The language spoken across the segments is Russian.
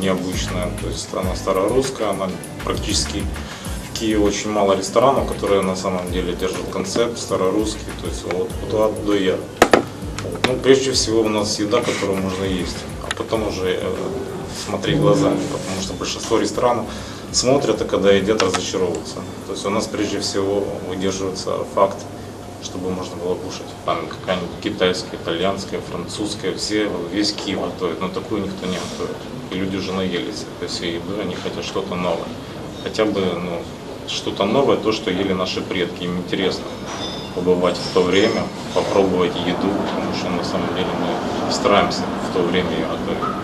необычная. То есть она старорусская, она практически в Киеве очень мало ресторанов, которые на самом деле держат концепт старорусский, то есть вот от А до Я. Ну, прежде всего у нас еда, которую можно есть, а потом уже э, смотреть глазами, потому что большинство ресторанов смотрят, а когда едят, разочаровываются. То есть у нас прежде всего выдерживается факт, чтобы можно было кушать. Там какая-нибудь китайская, итальянская, французская, все, весь Киев готовит, но такую никто не готовит. И люди уже наелись этой всей еды, они хотят что-то новое. Хотя бы, ну, что-то новое, то, что ели наши предки, им интересно побывать в то время, попробовать еду, потому что на самом деле мы стараемся в то время ее готовить.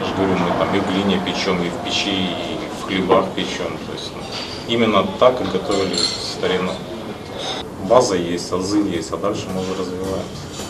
Я же говорю, мы там и в глине печем, и в печи, и в хлебах печем. То есть ну, именно так, как готовили старину. База есть, азы есть, а дальше мы уже развиваемся.